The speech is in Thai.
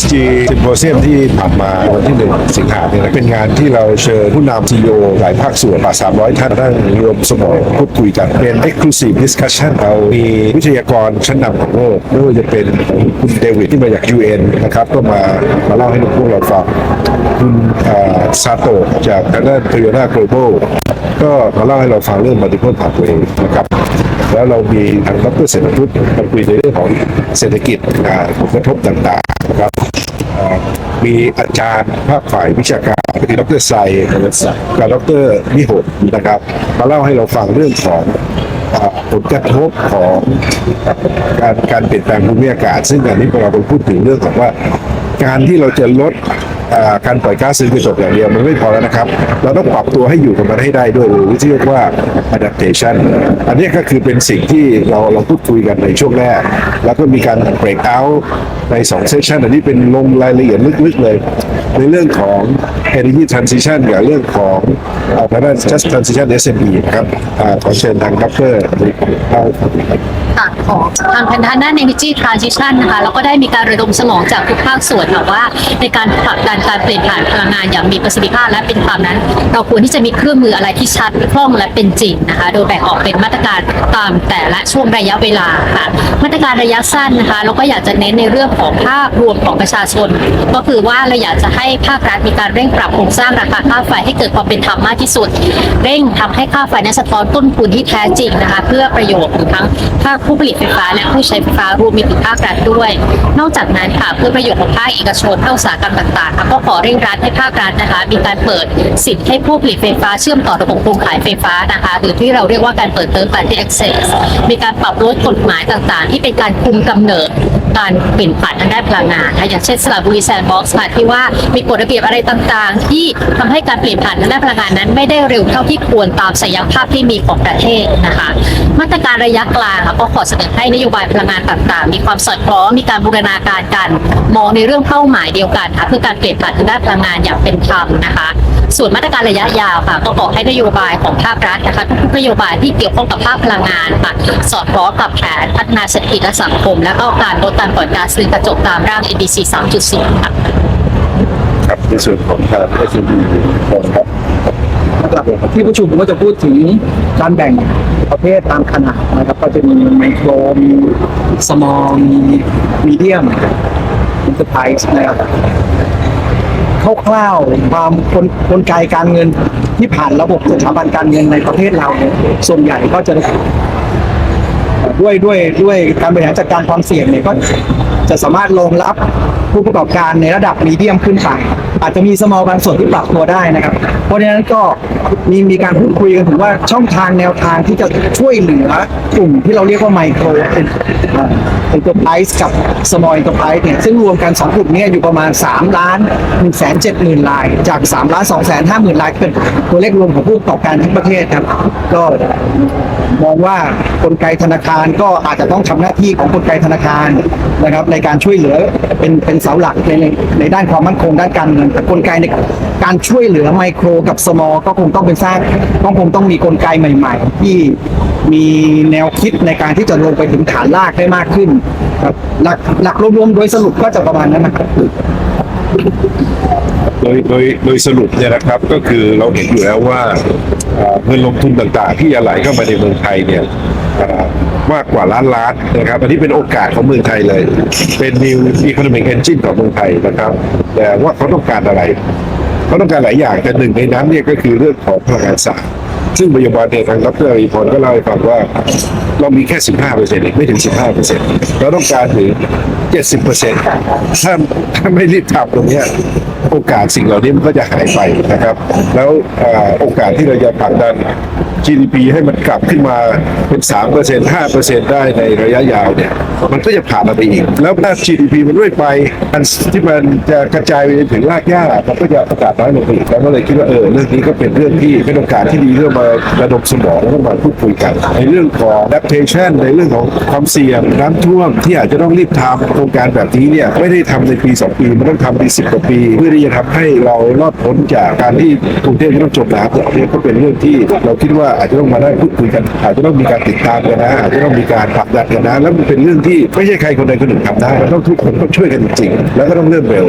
ESG Symposium ที่ผ่านมาวันที่ 1 สิงหาเนี่ยนะเป็นงานที่เราเชิญผู้นำ CEO หลายภาคส่วนกว่า300 ท่านนั่งรวมสมองพูดคุยกัน เป็น Exclusive Discussion เรามีวิทยากรชั้นนำของโลกไม่ว่าจะเป็นคุณเดวิดที่มาจาก UN นะครับก็มามาเล่าให้พวกเราฟังคุณซาโตะจากทางด้าน Toyota Global ก็มาเล่าให้เราฟังเรื่อง multiple pathway นะครับ แล้วเรามีทางดรเศรษฐพุทธมาคุยในเรื่องของเศรษฐกิจอ่าผลกระทบต่างๆนะครับมีอาจารย์ภาคฝ่ายวิชาการคือดรไซกับดรนิหกนะครับ มาเล่าให้เราฟังเรื่องของอ่าผลกระทบของการการเปลี่ยนแปลงภูมิอากาศ ซึ่งอันนี้เราไปพูดถึงเรื่องของว่าการที่เราจะลด การปล่อยก๊าซเรือนกระจกอย่างเดียวมันไม่พอแล้วนะครับ เราต้องปรับตัวให้อยู่กับมันให้ได้ด้วยหรือที่เรียกว่า adaptation อันนี้ก็คือเป็นสิ่งที่เราเราพูดคุยกันในช่วงแรก แล้วก็มีการ break out ใน2เซสชันอันนี้เป็นลงรายละเอียดลึกๆเลย ในเรื่องของ energy transition กับเรื่องของเอาทางด้าน just transition SME นะครับอ่าขอเชิญทางดรเอาค่ะของทางทางด้าน Energy Transition นะคะแล้วก็ได้มีการระดมสมองจากทุกภาคส่วนค่ะว่า ในการผลักดันการเปลี่ยนผ่านพลังงานอย่างมีประสิทธิภาพและเป็นธรรมนั้น เราควรที่จะมีเครื่องมืออะไรที่ชัดคล่องและเป็นจริงนะคะ โดยแบ่งออกเป็นมาตรการตามแต่ละช่วงระยะเวลาค่ะมาตรการระยะสั้นนะคะเราก็อยากจะเน้นในเรื่องของภาพรวมของประชาชน ก็คือว่าเราอยากจะให้ภาครัฐมีการเร่งปรับโครงสร้างราคาค่าไฟให้เกิดความเป็นธรรมมากที่สุด เร่งทำให้ค่าไฟนั้นสะท้อนต้นทุนที่แท้จริงนะคะ เพื่อประโยชน์ของทั้งภาคผู้ผลิตไฟฟ้าและผู้ใช้ไฟฟ้ารวมไปถึงภาครัฐด้วย นอกจากนั้นค่ะเพื่อประโยชน์ของภาคเอกชนภาคอุตสาหกรรมต่างๆ ก็ขอเร่งรัดให้ภาครัฐนะคะ มีการเปิดสิทธิ์ให้ผู้ผลิตไฟฟ้าเชื่อมต่อระบบโครงข่ายไฟฟ้านะคะหรือที่เราเรียกว่าการเปิดเติม party access มีการปรับลดกฎหมายต่างๆ ที่เป็นการคุมกำเนิด การเปลี่ยนผ่านทางด้านพลังงานนะอย่างเช่นสระบุรีแซนด์บ็อกซ์ค่ะที่ว่ามีกฎระเบียบอะไรต่างๆ ที่ทำให้การเปลี่ยนผ่านทางด้านพลังงานนั้นไม่ได้เร็วเท่าที่ควรตามศักยภาพที่มีของประเทศนะคะ มาตรการระยะกลางก็ขอเสนอให้นโยบายพลังงานต่างๆ มีความสอดคล้องมีการบูรณาการกัน มองในเรื่องเป้าหมายเดียวกันค่ะเพื่อการเปลี่ยนผ่านทางด้านพลังงานอย่างเป็นธรรมนะคะ ส่วนมาตรการระยะยาวค่ะก็ขอให้นโยบายของภาครัฐนะคะทุกนโยบายที่เกี่ยวข้องกับภาคพลังงานค่ะสอดคล้องกับแผนพัฒนาเศรษฐกิจและสังคม และก็การลดการปล่อยก๊าซเรือนกระจกตามร่าง NDC 3.0ค่ะครับในส่วนของทาง SME ครับนะครับที่ประชุมก็จะพูดถึงการแบ่งประเภทตามขนาดนะครับ ก็จะมีไมโครมีสมอลมีมีเดียมอินเตอร์ไพรส์นะครับ คร่าวๆความกลกลไกการเงินที่ผ่านระบบสถาบันการเงินในประเทศเราเนี่ยส่วนใหญ่ก็จะ ด้วยด้วยด้วยการบริหารจัดการความเสี่ยงเนี่ยก็จะสามารถรองรับผู้ประกอบการในระดับมีเดียมขึ้นไป อาจจะมีสมอลบางส่วนที่ปรับตัวได้นะครับ เพราะฉะนั้นก็มีมีการพูดคุยกันถึงว่าช่องทางแนวทางที่จะช่วยเหลือกลุ่มที่เราเรียกว่าไมโครเป็นเอ็นตอร์ไพรส์กับสมอลตอร์ไพรส์เนี่ยซึ่งรวมกัน 2 กลุ่มนี้อยู่ประมาณ 3 ล้าน1แสน7หมื่นราย จาก3ล้าน2แสน5หมื่นรายเป็นตัวเลขรวมของผู้ประกอบการทั้งประเทศครับ ก็มองว่ากลไกธนาคารก็อาจจะต้องทำหน้าที่ของกลไกธนาคารนะครับ ในการช่วยเหลือเป็นเป็นเสาหลักในในในด้านความมั่นคงด้านการเงินแต่กลไกในการช่วยเหลือไมโครกับสมอลก็คงต้องเป็นสร้างก็คงต้องมีกลไกใหม่ ๆ ที่มีแนวคิดในการที่จะลงไปถึงฐานรากได้มากขึ้นครับหลักหลักรวมๆโดยสรุปก็จะประมาณนั้นนะครับโดยโดยโดยสรุปเนี่ยนะครับก็คือเราเห็นอยู่แล้วว่าเงินลงทุนต่างๆ ที่จะไหลเข้ามาในเมืองไทยเนี่ย มากกว่าล้านล้านนะครับ อันนี้เป็นโอกาสของเมืองไทยเลย เป็น new economic engine ของเมืองไทยนะครับ แต่ว่าเขาต้องการอะไรเขาต้องการหลายอย่างแต่หนึ่งในนั้นเนี่ยก็คือเรื่องของพลังงานสะอาดซึ่งปัจจุบันเนี่ยทางดรอริพรก็เล่าให้ฟังว่าเรามีแค่ 15เปอร์เซ็นต์ไม่ถึง 15เปอร์เซ็นต์เราต้องการถึง 70เปอร์เซ็นต์ถ้าถ้าไม่รีบทำตรงนี้โอกาสสิ่งเหล่านี้มันก็จะหายไปนะครับ แล้วโอกาสที่เราจะผลักดัน GDP ให้มันกลับขึ้นมาเป็น3% 5%ได้ในระยะยาวเนี่ย มันก็จะผ่านมาไปอีก แล้วถ้า GDP มันด้วยไปอันที่มันจะกระจายไปถึงรากหญ้ามันก็จะโอกาสน้อยลงไปอีกแล้วก็เลยคิดว่าเออเรื่องนี้ก็เป็นเรื่องที่เป็นโอกาสที่ดีเรื่องมาระดมสมองแล้วก็มาพูดคุยกันในเรื่องของ adaptation ในเรื่องของความเสี่ยงน้ำท่วมที่อาจจะต้องรีบทำโครงการแบบนี้เนี่ยไม่ได้ทำในปี 2 ปี มันต้องทำใน10กว่าปี เพื่อที่จะทำให้เรารอดพ้นจากการที่กรุงเทพจะต้องจมน้ำเนี่ยก็เป็นเรื่องที่เราคิดว่าอาจจะต้องมาได้พูดคุยกัน อาจจะต้องมีการติดตามกันนะ อาจจะต้องมีการผลักดันกันนะ แล้วมันเป็นเรื่องที่ไม่ใช่ใครคนใดคนหนึ่งทำได้ต้องทุกคนต้องช่วยกันจริงๆแล้วก็ต้องเริ่มเร็ว